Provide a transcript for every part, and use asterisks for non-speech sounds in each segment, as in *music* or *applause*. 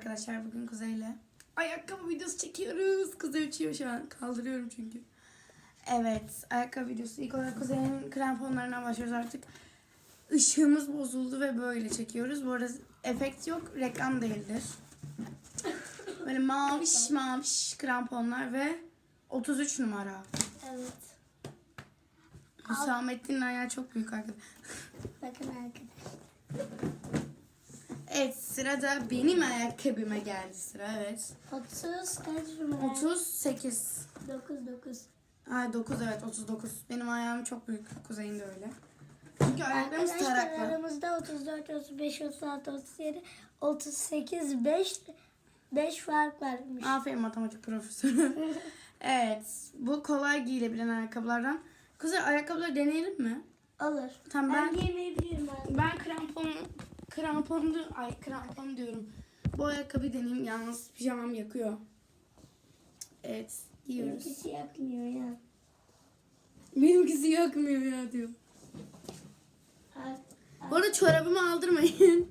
arkadaşlar bugün Kuzey'le ayakkabı videosu çekiyoruz. Kuzey uçuyor şu an. Kaldırıyorum çünkü. Evet ayakkabı videosu. İlk olarak Kuzey'in kramponlarına başlıyoruz artık. Işığımız bozuldu ve böyle çekiyoruz. Bu arada efekt yok. Reklam değildir. Böyle maviş maviş kramponlar ve 33 numara. Evet. Hüsamettin'in ayağı çok büyük arkadaşlar. Bakın arkadaşlar. Evet sırada benim ayakkabıma geldi sıra evet. 30 kaç numara? 38. 9 9. Ha 9 evet 39. Benim ayağım çok büyük. Kuzey'in de öyle. Çünkü ayaklarımız Arkadaşlar taraklı. aramızda 34, 35, 36, 37, 38, 5 5 fark varmış. Aferin matematik profesörü. *laughs* evet bu kolay giyilebilen ayakkabılardan. Kuzey ayakkabıları deneyelim mi? Olur. Tamam, ben, ben- giymeyebilirim abi. Ben krampon kramponlu ay krampon diyorum. Bu ayakkabıyı deneyeyim yalnız pijamam yakıyor. Evet giyiyoruz. Benimkisi yakmıyor ya. Benimkisi yakmıyor ya diyor. Bu arada çorabımı aldırmayın. *laughs*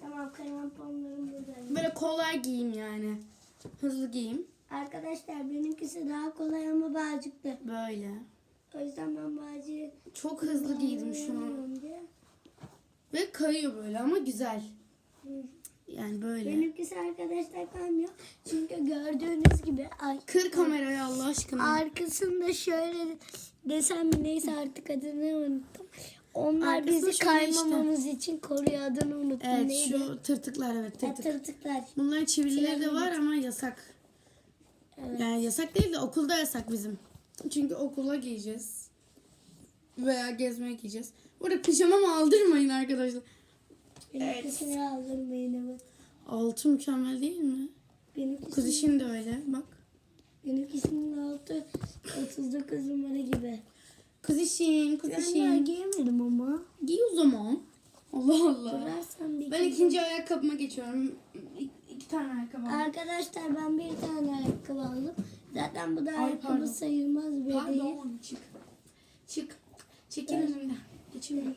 Tamam kramponlarım burada. Böyle kolay giyeyim yani. Hızlı giyeyim. Arkadaşlar benimkisi daha kolay ama bağcıktı. Böyle. O yüzden ben bağcığı Çok hızlı giydim şu an. Ve kayıyor böyle ama güzel. Yani böyle. Benimkisi arkadaşlar kaymıyor. Çünkü gördüğünüz gibi ay, Kır kamerayı Allah aşkına. arkasında şöyle desem mi neyse artık adını unuttum. Onlar Arkasında bizi şöyle işte. kaymamamız için koruyor adını unuttum. Evet Neydi? şu tırtıklar evet Ha, tırtık. tırtıklar. Bunların çivilileri de var ama yasak. Yani yasak değil de okulda yasak bizim. Çünkü okula giyeceğiz. Veya gezmeye giyeceğiz. Burada pijamamı aldırmayın arkadaşlar. Benimkisini aldırmayın evet. Altı mükemmel değil mi? Benimkisini, Kız işin de öyle bak. benimkisinin altı 39 numara gibi. Kız işin, kız Ben daha işin. giyemedim ama. Giy o zaman. Allah Allah. Durarsan bir Ben ikinci ayakkabıma geçiyorum. İ- İki tane ayakkabı aldım. Arkadaşlar ben bir tane ayakkabı aldım. Zaten bu da Ay, ayakkabı pardon. sayılmaz bebeğim. Pardon çık. Çık. Çekil önümden. Geçiyorum.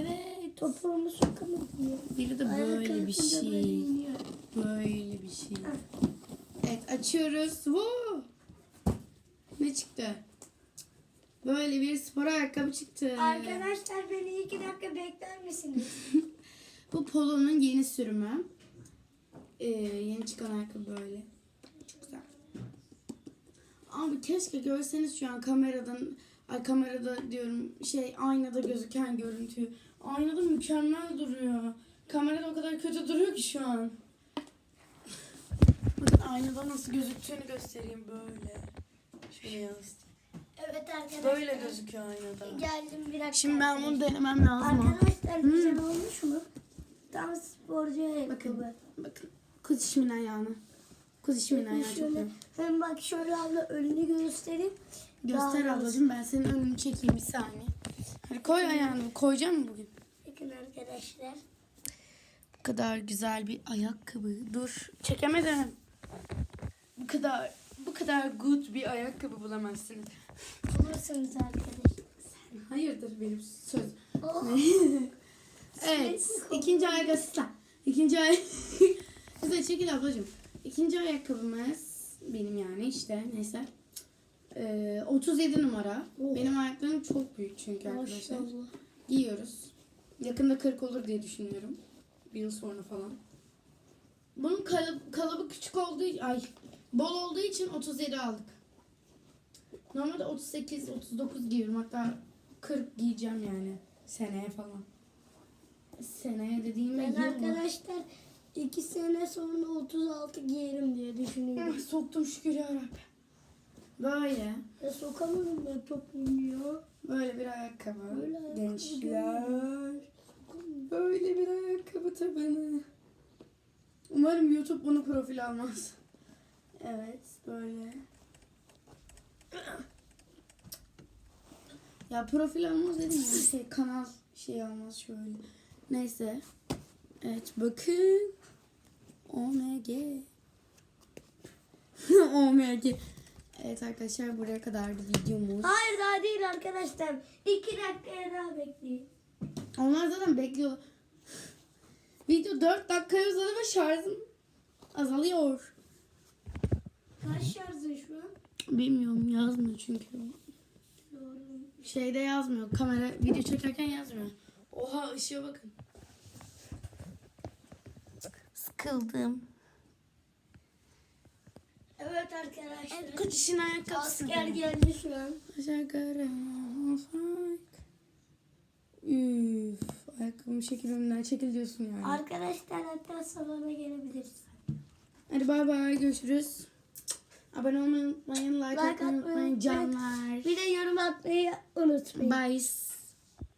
Evet. Topuğumu sokamadım ya. Biri de böyle Ayakkabı bir böyle şey. Böyle bir şey. Evet açıyoruz. Woo! Ne çıktı? Böyle bir spor ayakkabı çıktı. Arkadaşlar beni iki dakika bekler misiniz? *laughs* Bu Polo'nun yeni sürümü. Ee, yeni çıkan ayakkabı böyle. Çok güzel. Abi keşke görseniz şu an kameradan ay kamerada diyorum şey aynada gözüken görüntüyü. Aynada mükemmel duruyor. Kamerada o kadar kötü duruyor ki şu an. Bakın aynada nasıl gözüktüğünü göstereyim böyle. Şöyle yansıtayım. evet arkadaşlar. Böyle gözüküyor aynada. Geldim bir dakika. Şimdi ben bunu denemem lazım. Arkadaşlar güzel Hmm. olmuş mu? Tam sporcu ayakkabı. Bakın. Bakın. Kuz işimin ayağını. Kuz işimin ayağı çok şöyle, iyi. hem bak şöyle abla önünü göstereyim. Göster Daha ablacığım ben senin önünü çekeyim bir saniye. Hadi koy ayağını. Koyacağım mı bugün? Bakın arkadaşlar. Bu kadar güzel bir ayakkabı. Dur. Çekemedim. Bu kadar bu kadar good bir ayakkabı bulamazsınız. Bulursunuz arkadaşlar. Hayırdır benim söz. Oh. *laughs* Evet. ikinci ayakkabı. İkinci ay. Güzel *laughs* çekil ablacığım. İkinci ayakkabımız benim yani işte neyse. Ee, 37 numara. Oh. Benim ayaklarım çok büyük çünkü arkadaşlar. Maşallah. Giyiyoruz. Yakında 40 olur diye düşünüyorum. Bir yıl sonra falan. Bunun kalıbı, kalıbı küçük olduğu ay bol olduğu için 37 aldık. Normalde 38, 39 giyiyorum. Hatta 40 giyeceğim yani seneye falan. Seneye dediğim Ben yıl mı? arkadaşlar iki sene sonra 36 giyerim diye düşünüyorum. Ah, Soktum şükür yarabbim. Böyle. Ya sokamadım ben ya. Böyle bir ayakkabı. Böyle ayakkabı Gençler. Böyle bir ayakkabı tabanı. Umarım YouTube bunu profil almaz. Evet böyle. Ya profil almaz dedim ya şey kanal şey almaz şöyle. Neyse. Evet bakın. OMG. *laughs* OMG. Evet arkadaşlar buraya kadar bir videomuz. Hayır daha değil arkadaşlar. İki dakikaya daha bekleyin. Onlar zaten bekliyor. Video 4 dakikaya uzadı ve şarjım azalıyor. Kaç şarjın şu an? Bilmiyorum yazmıyor çünkü. Doğru. Şeyde yazmıyor. Kamera video çekerken yazmıyor. Oha ışığa bakın. Sıkıldım. Evet arkadaşlar. Kutuşun ayakkabısı. Asker geldi şu an. Aşağı Üf. Ayakkabımı çekil önümden çekil diyorsun yani. Arkadaşlar hatta salona gelebiliriz. Hadi bay bay görüşürüz. Abone olmayı unutmayın. Like, Like atmayı unutmayın. Canlar. Bir de yorum atmayı unutmayın. Bye.